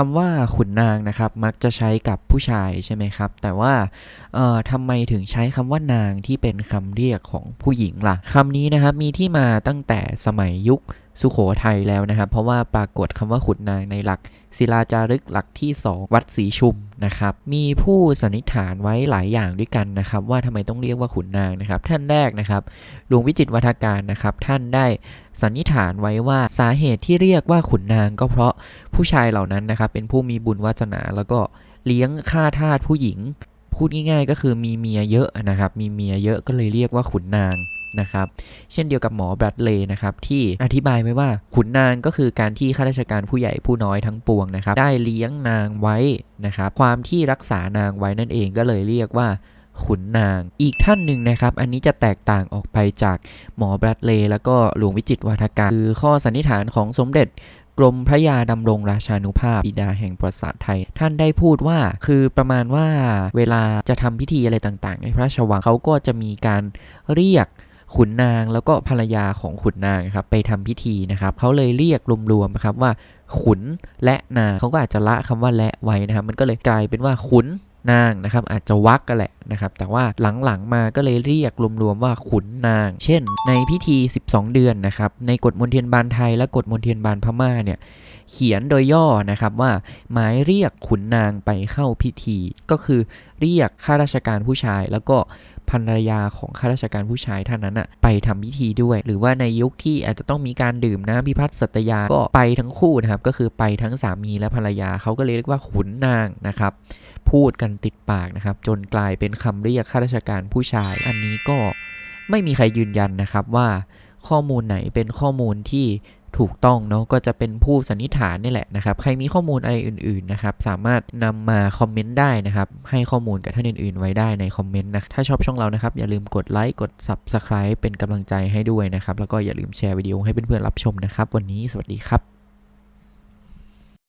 คำว่าขุนนางนะครับมักจะใช้กับผู้ชายใช่ไหมครับ แต่ว่าทำไมถึงใช้คำว่านางที่เป็นคำเรียกของผู้หญิงล่ะคำนี้นะครับมีที่มาตั้งแต่สมัยยุค สุโขทัยแล้วนะครับ เพราะว่าปรากฏคำว่าขุนนางในหลักศิลาจารึกหลักที่ 2 วัดศรีชุมนะครับ มีผู้สันนิษฐานไว้หลายอย่างด้วยกันนะครับ ว่าทำไมต้องเรียกว่าขุนนางนะครับ ท่านแรกนะครับหลวงวิจิตวัฒการนะครับ ท่านได้สันนิษฐานไว้ว่าสาเหตุที่เรียกว่าขุนนางก็เพราะผู้ชายเหล่านั้นนะครับเป็นผู้มีบุญวาสนาแล้วก็เลี้ยงฆ่าทาสผู้หญิง พูดง่ายๆ ก็คือมีเมียเยอะนะครับ มีเมียเยอะก็เลยเรียกว่าขุนนาง นะครับ เช่นเดียวกับหมอแบรดเลย์นะครับที่อธิบายไว้ว่าขุนนางก็คือการที่ข้าราชการผู้ใหญ่ผู้น้อยทั้งปวงนะครับ ได้เลี้ยงนางไว้นะครับความที่รักษานางไว้นั่นเองก็เลยเรียกว่าขุนนาง อีกท่านหนึ่งนะครับ อันนี้จะแตกต่างออกไปจากหมอแบรดเลย์แล้วก็หลวงวิจิตวาทการคือข้อสันนิษฐานของสมเด็จกรมพระยาดำรงราชานุภาพบิดาแห่งประวัติศาสตร์ไทย ท่านได้พูดว่าคือประมาณว่าเวลาจะทำพิธีอะไรต่างๆ ในพระราชวังเขาก็จะมีการเรียก ขุนนางแล้วก็ภรรยาของขุนนางครับไปทำพิธีนะครับเขาเลยเรียกรวมๆนะครับว่าขุนและนางเขาก็อาจจะละคำว่าและไว้นะครับมันก็เลยกลายเป็นว่าขุน นางนะครับอาจจะวักกันแหละนะครับแต่ว่าหลังๆมาก็เลยเรียกรวมๆว่าขุนนาง เช่น ในพิธี 12 เดือนนะครับในกฎมนเทียนบานไทยและกฎมนเทียนบานพม่าเนี่ยเขียนโดยย่อนะครับว่าหมายเรียกขุนนางไปเข้าพิธี ก็คือเรียกข้าราชการผู้ชาย แล้วก็ภรรยาของข้าราชการผู้ชายท่านนั้นอะไปทำพิธีด้วย หรือว่าในยุคที่อาจจะต้องมีการดื่มน้ำพิพัฒน์สัตยาก็ไปทั้งคู่นะครับก็คือไปทั้งสามีและภรรยาเขาก็เลยเรียกว่าขุนนางนะครับ พูดกันติดปากนะครับ จนกลายเป็นคำเรียกข้าราชการผู้ชาย อันนี้ก็ไม่มีใครยืนยันนะครับว่าข้อมูลไหนเป็นข้อมูลที่ถูกต้องเนาะก็จะเป็นผู้สันนิษฐานนี่แหละนะครับ ใครมีข้อมูลอะไรอื่นๆนะครับ สามารถนำมาคอมเมนต์ได้นะครับ ให้ข้อมูลกับท่านอื่นๆ ไว้ได้ในคอมเมนต์นะถ้าชอบช่องเรานะครับ อย่าลืมกดไลค์กด Subscribe เป็นกำลังใจให้ด้วยนะครับ แล้วก็อย่าลืมแชร์วิดีโอให้เพื่อนๆรับชมนะครับ วันนี้สวัสดีครับ